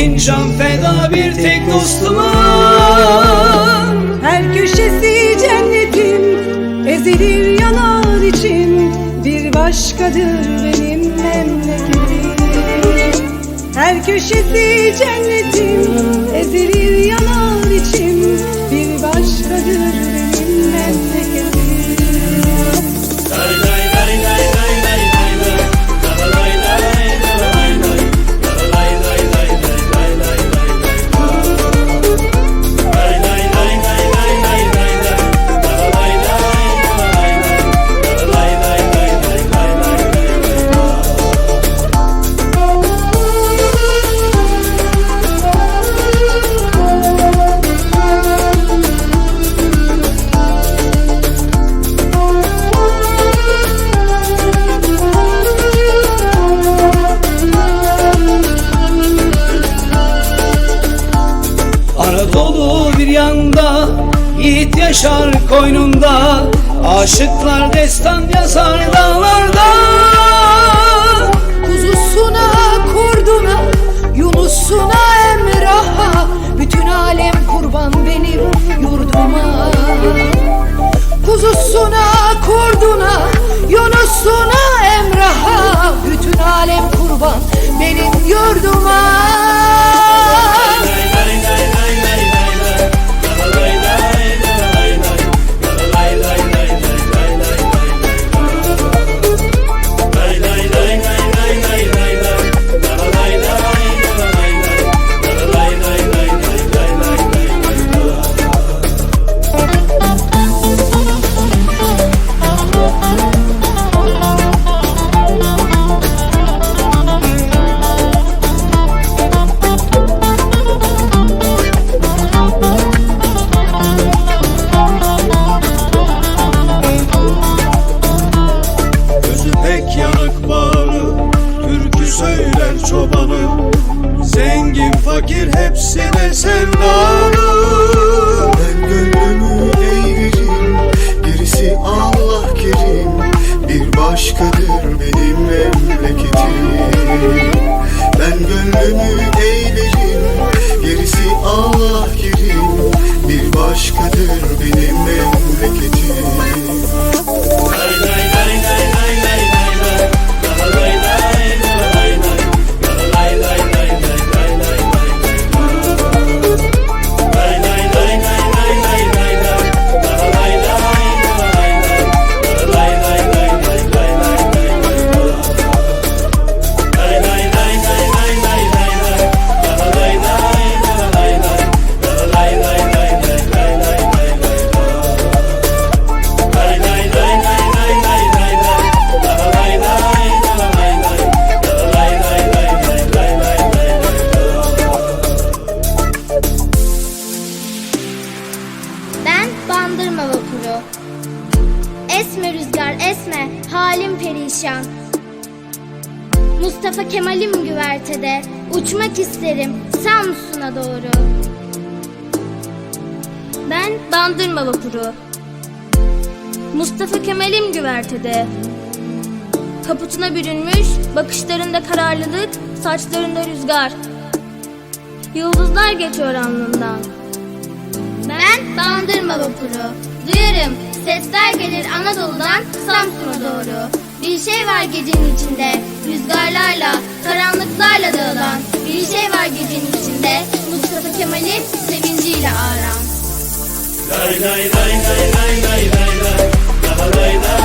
Bin can feda bir tek dostuma. Her köşesi cennetim Ezilir yanar içim Bir başkadır benim memleketim. Her köşesi cennetim Ezilir yanar içim yaşar koynunda. Aşıklar destan yazar dağlarda söyler çobanı. Zengin fakir hepsine sevdalı Ben gönlümü eğlerim Gerisi Allah kerim. Bir başkadır benim memleketim. Ben gönlümü eğlerim Gerisi Allah kerim. Bir başkadır benim memleketim perişan Mustafa Kemal'im güvertede Uçmak isterim. Samsun'a doğru Ben Bandırma Vapuru. Mustafa Kemal'im güvertede. Kaputuna bürünmüş Bakışlarında kararlılık Saçlarında rüzgar. Yıldızlar geçiyor alnından. Ben Bandırma Vapuru. Duyarım sesler gelir Anadolu'dan Samsun'a doğru. Bir şey var gecenin içinde Rüzgarlarla, karanlıklarla dağılan. Bir şey var gecenin içinde Mustafa Kemal'i sevinciyle ağıran. Lay lay lay lay lay lay lay lay Daha lay lay